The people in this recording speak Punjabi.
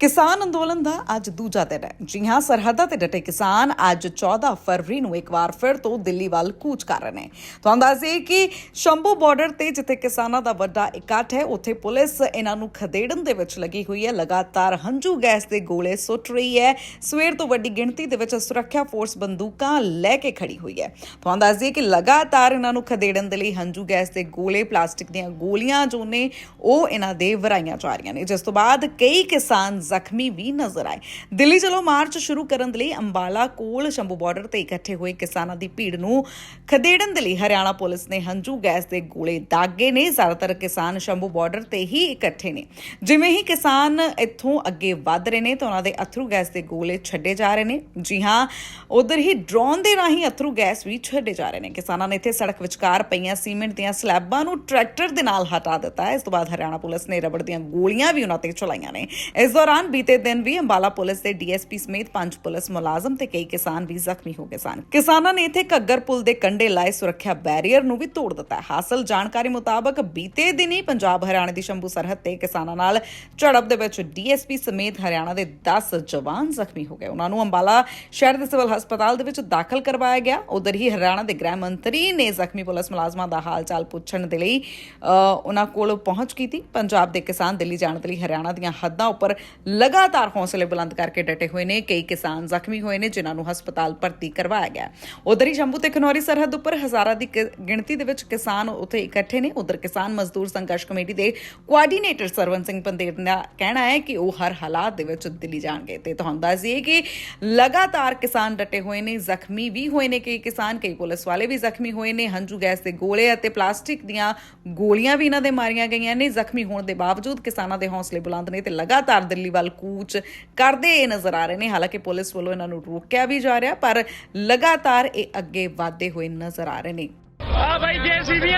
ਕਿਸਾਨ ਅੰਦੋਲਨ ਦਾ ਅੱਜ ਦੂਜਾ ਦਿਨ ਹੈ। ਜੀ ਹਾਂ, ਸਰਹੱਦਾਂ ਤੇ ਡਟੇ ਕਿਸਾਨ ਅੱਜ 14 ਫਰਵਰੀ ਨੂੰ ਇੱਕ ਵਾਰ ਫਿਰ ਤੋਂ ਦਿੱਲੀ ਵੱਲ ਕੂਚ ਕਰ ਰਹੇ ਨੇ। ਤੁਹਾਨੂੰ ਦੱਸ ਕਿ ਸ਼ੰਭੂ ਬਾਰਡਰ ਤੇ ਜਿੱਥੇ ਕਿਸਾਨਾਂ ਦਾ ਵੱਡਾ ਇਕੱਠ ਹੈ, ਉੱਥੇ ਪੁਲਿਸ ਇਹਨਾਂ ਨੂੰ ਖਦੇੜਨ ਦੇ ਵਿੱਚ ਲੱਗੀ ਹੋਈ ਹੈ। ਲਗਾਤਾਰ ਹੰਝੂ ਗੈਸ ਦੇ ਗੋਲੇ ਸੁੱਟ ਰਹੀ ਹੈ। ਸਵੇਰ ਤੋਂ ਵੱਡੀ ਗਿਣਤੀ ਦੇ ਵਿੱਚ ਸੁਰੱਖਿਆ ਫੋਰਸ ਬੰਦੂਕਾਂ ਲੈ ਕੇ ਖੜੀ ਹੋਈ ਹੈ। ਤੁਹਾਨੂੰ ਦੱਸ ਦਈਏ ਕਿ ਲਗਾਤਾਰ ਇਹਨਾਂ ਨੂੰ ਖਦੇੜਨ ਦੇ ਲਈ ਹੰਝੂ ਗੈਸ ਦੇ ਗੋਲੇ, ਪਲਾਸਟਿਕ ਦੀਆਂ ਗੋਲੀਆਂ ਜੋ ਨੇ, ਉਹ ਇਹਨਾਂ ਦੇ ਵਰਾਈਆਂ ਜਾ ਰਹੀਆਂ ਨੇ। ਜਿਸ ਤੋਂ ਬਾਅਦ ਕਈ ਕਿਸਾਨ ਜ਼ਖਮੀ ਵੀ ਨਜ਼ਰ ਆਏ। ਦਿੱਲੀ ਚਲੋ ਮਾਰਚ ਸ਼ੁਰੂ ਕਰਨ ਦੇ ਲਈ ਅੰਬਾਲਾ ਕੋਲ ਸ਼ੰਭੂ ਬਾਰਡਰ ਤੇ ਇਕੱਠੇ ਹੋਏ ਕਿਸਾਨਾਂ ਦੀ ਭੀੜ ਨੂੰ ਖਦੇੜਨ ਦੇ ਲਈ ਹਰਿਆਣਾ ਪੁਲਿਸ ਨੇ ਹੰਝੂ ਗੈਸ ਦੇ ਗੋਲੇ ਦਾਗੇ ਨੇ। ਜ਼ਿਆਦਾਤਰ ਕਿਸਾਨ ਸ਼ੰਭੂ ਬਾਰਡਰ ਤੇ ਹੀ ਇਕੱਠੇ ਨੇ। ਜਿਵੇਂ ਹੀ ਕਿਸਾਨ ਇੱਥੋਂ ਅੱਗੇ ਵੱਧ ਰਹੇ ਨੇ ਤਾਂ ਉਹਨਾਂ ਦੇ ਅਥਰੂ ਗੈਸ ਦੇ ਗੋਲੇ ਛੱਡੇ ਜਾ ਰਹੇ ਨੇ। ਜੀ ਹਾਂ, ਉਧਰ ਹੀ ਡਰੋਨ ਦੇ ਰਾਹੀਂ ਅਥਰੂ ਗੈਸ ਵੀ ਛੱਡੇ ਜਾ ਰਹੇ ਨੇ। ਕਿਸਾਨਾਂ ਨੇ ਇੱਥੇ ਸੜਕ ਵਿਚਕਾਰ ਪਈਆਂ ਸੀਮੈਂਟ ਦੀਆਂ ਸਲੈਬਾਂ ਨੂੰ ਟਰੈਕਟਰ ਦੇ ਨਾਲ ਹਟਾ ਦਿੱਤਾ ਇਸ ਤੋਂ ਬਾਅਦ ਹਰਿਆਣਾ ਪੁਲਿਸ ਨੇ ਰਬੜ ਦੀਆਂ ਗੋਲੀਆਂ ਵੀ ਉਹਨਾਂ ਤੇ ਚਲਾਈਆਂ ਨੇ। ਇਸ ਦੌਰਾਨ ਬੀਤੇ ਦਿਨ ਵੀ ਅੰਬਾਲਾ ਪੁਲਿਸ ਦੇ ਡੀਐਸਪੀ ਸਮੇਤ ਪੰਜ ਪੁਲਿਸ ਮੁਲਾਜ਼ਮ ਤੇ ਕਈ ਕਿਸਾਨ ਵੀ ਜ਼ਖਮੀ ਹੋ ਗਏ ਸਨ। ਕਿਸਾਨਾਂ ਨੇ ਇੱਥੇ ਘੱਗਰ ਪੁਲ ਦੇ ਕੰਢੇ ਲਾਏ ਸੁਰੱਖਿਆ ਬੈਰੀਅਰ ਨੂੰ ਵੀ ਤੋੜ ਦਿੱਤਾ ਹਾਸਲ ਜਾਣਕਾਰੀ ਮੁਤਾਬਕ ਬੀਤੇ ਦਿਨੀ ਪੰਜਾਬ ਹਰਿਆਣਾ ਦੀ ਸ਼ੰਭੂ ਸਰਹੱਦ ਤੇ ਕਿਸਾਨਾਂ ਨਾਲ ਝੜਪ ਦੇ ਵਿੱਚ ਡੀਐਸਪੀ ਸਮੇਤ ਹਰਿਆਣਾ ਦੇ 10 ਜਵਾਨ ਜ਼ਖਮੀ ਹੋ ਗਏ। ਉਹਨਾਂ ਨੂੰ ਅੰਬਾਲਾ ਸ਼ਹਿਰ ਦੇ ਸਿਵਲ ਹਸਪਤਾਲ ਦੇ ਵਿੱਚ ਦਾਖਲ ਕਰਵਾਇਆ ਗਿਆ। ਉਧਰ ਹੀ ਹਰਿਆਣਾ ਦੇ ਗ੍ਰਹਿ ਮੰਤਰੀ ਨੇ ਜ਼ਖਮੀ ਪੁਲਿਸ ਮੁਲਾਜ਼ਮਾਂ ਦਾ ਹਾਲ ਚਾਲ ਪੁੱਛਣ ਦੇ ਲਈ ਅ, ਉਹਨਾਂ ਕੋਲ ਪਹੁੰਚ ਕੀਤੀ। ਪੰਜਾਬ ਦੇ ਕਿਸਾਨ ਦਿੱਲੀ ਜਾਣ ਦੇ ਲਈ ਹਰਿਆਣਾ ਦੀਆਂ ਹੱਦਾਂ ਉੱਪਰ ਲਗਾਤਾਰ ਹੌਸਲੇ ਬੁਲੰਦ ਕਰਕੇ ਡਟੇ ਹੋਏ ਨੇ। ਕਈ ਕਿਸਾਨ ਜ਼ਖਮੀ ਹੋਏ ਨੇ, ਜਿਨ੍ਹਾਂ ਨੂੰ ਹਸਪਤਾਲ ਭਰਤੀ ਕਰਵਾਇਆ ਗਿਆ। ਉਧਰ ਹੀ ਸ਼ੰਭੂ ਤੇ ਖਨੌਰੀ ਸਰਹੱਦ ਉੱਪਰ ਹਜ਼ਾਰਾਂ ਦੀ ਗਿਣਤੀ ਦੇ ਵਿੱਚ ਕਿਸਾਨ ਉੱਥੇ ਇਕੱਠੇ ਨੇ। ਉਧਰ ਕਿਸਾਨ ਮਜ਼ਦੂਰ ਸੰਘਰਸ਼ ਕਮੇਟੀ ਦੇ ਕੋਆਰਡੀਨੇਟਰ ਸਰਵਨ ਸਿੰਘ ਪੰਦੇਰ ਦਾ ਕਹਿਣਾ ਹੈ ਕਿ ਉਹ ਹਰ ਹਾਲਾਤ ਦੇ ਵਿੱਚ ਦਿੱਲੀ ਜਾਣਗੇ। ਤੇ ਤੁਹਾਨੂੰ ਦੱਸ ਦਈਏ ਕਿ ਲਗਾਤਾਰ ਕਿਸਾਨ ਡਟੇ ਹੋਏ ਨੇ, ਜ਼ਖਮੀ ਵੀ ਹੋਏ ਨੇ ਕਈ ਕਿਸਾਨ, ਕਈ ਪੁਲਿਸ ਵਾਲੇ ਵੀ ਜ਼ਖਮੀ ਹੋਏ ਨੇ। ਹੰਝੂ ਗੈਸ ਦੇ ਗੋਲੇ ਅਤੇ ਪਲਾਸਟਿਕ ਦੀਆਂ ਗੋਲੀਆਂ ਵੀ ਇਹਨਾਂ ਦੇ ਮਾਰੀਆਂ ਗਈਆਂ ਨੇ। ਜ਼ਖਮੀ ਹੋਣ ਦੇ ਬਾਵਜੂਦ ਕਿਸਾਨਾਂ ਦੇ ਹੌਸਲੇ ਬੁਲੰਦ ਨੇ ਤੇ ਲਗਾਤਾਰ ਦਿੱਲੀ ਵੱਲ ਕੂਚ ਕਰਦੇ ਇਹ ਨਜ਼ਰ ਆ ਰਹੇ ਨੇ। ਹਾਲਾਂਕਿ ਪੁਲਿਸ ਵੱਲੋਂ ਇਹਨਾਂ ਨੂੰ ਰੋਕਿਆ ਵੀ ਜਾ ਰਿਹਾ, ਪਰ ਲਗਾਤਾਰ ਇਹ ਅੱਗੇ ਵਧਦੇ ਹੋਏ ਨਜ਼ਰ ਆ ਰਹੇ ਨੇ। ਆ ਭਾਈ ਜੇਸੀਬੀਆਂ